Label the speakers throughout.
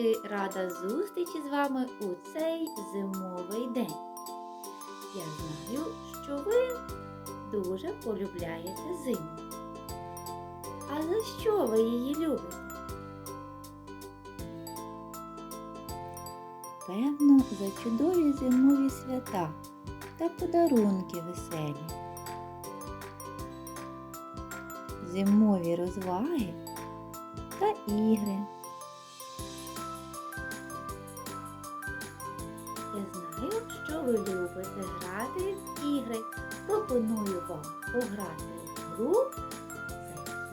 Speaker 1: малятки, рада зустрічі з вами у цей зимовий день. Я знаю, що ви дуже полюбляєте зиму. А за що ви її любите? Певно, за чудові зимові свята та подарунки веселі. Зимові розваги та ігри. Я знаю, що ви любите грати в ігри. Пропоную вам пограти в гру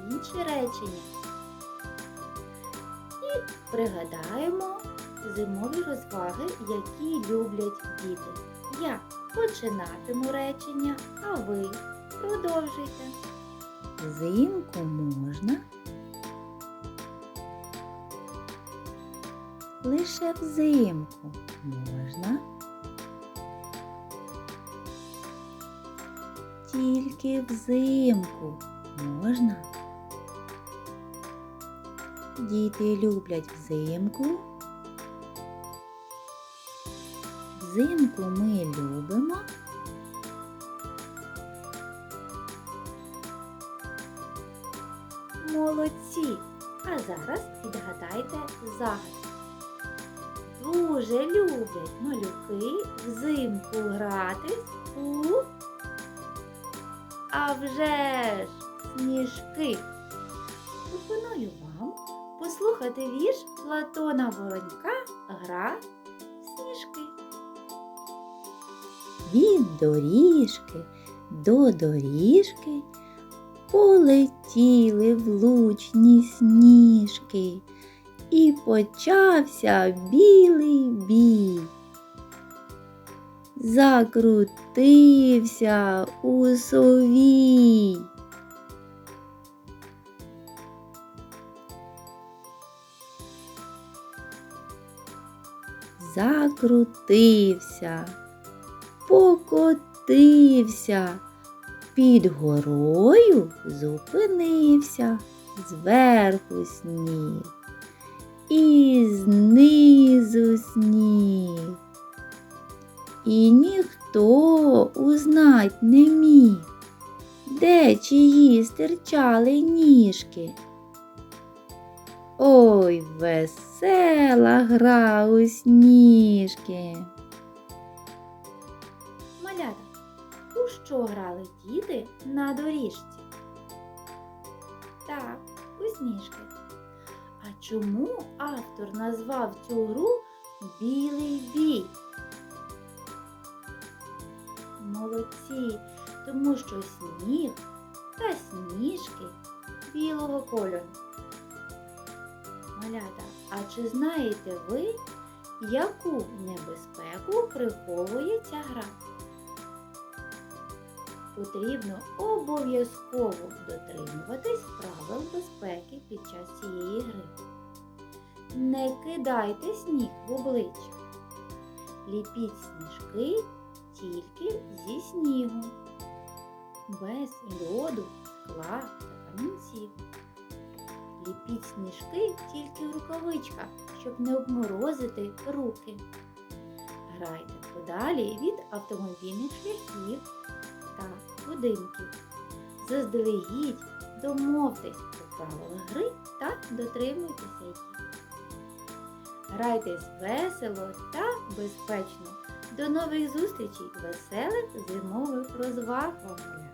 Speaker 1: закінчи речення. І пригадаємо зимові розваги, які люблять діти. Я починатиму речення, а ви продовжуйте. Взимку можна лише взимку можна. Тільки взимку можна. Діти люблять взимку. Взимку ми любимо. Молодці! А зараз відгадайте загадку. Дуже люблять малюки взимку гратись у а вже ж сніжки. Пропоную вам послухати вірш Платона Воронька Гра в сніжки. Від доріжки до доріжки полетіли влучні сніжки, і почався білий бій. Закрутився у сові. Закрутився, покотився, під горою зупинився, зверху сніг і знизу сніг. І ніхто узнать не міг, де чиї стирчали ніжки. Ой, весела гра у сніжки. Малята, у що грали діти на доріжці? Так, у сніжки. А чому автор назвав цю гру Білий бій? Молодці, тому що сніг та сніжки білого кольору. Малята, а чи знаєте ви, яку небезпеку приховує ця гра? Потрібно обов'язково дотримуватись правил безпеки під час цієї гри. Не кидайте сніг в обличчя. Ліпіть сніжки тільки зі снігу, без льоду, скла та камінців. Ліпіть сніжки тільки в рукавичках, щоб не обморозити руки. Грайте подалі від автомобільних шляхів та будинків. Заздалегідь домовтесь про правила гри та дотримуйтеся їх. Грайтесь весело та безпечно. До нових зустрічей, веселих зимових розваг вам!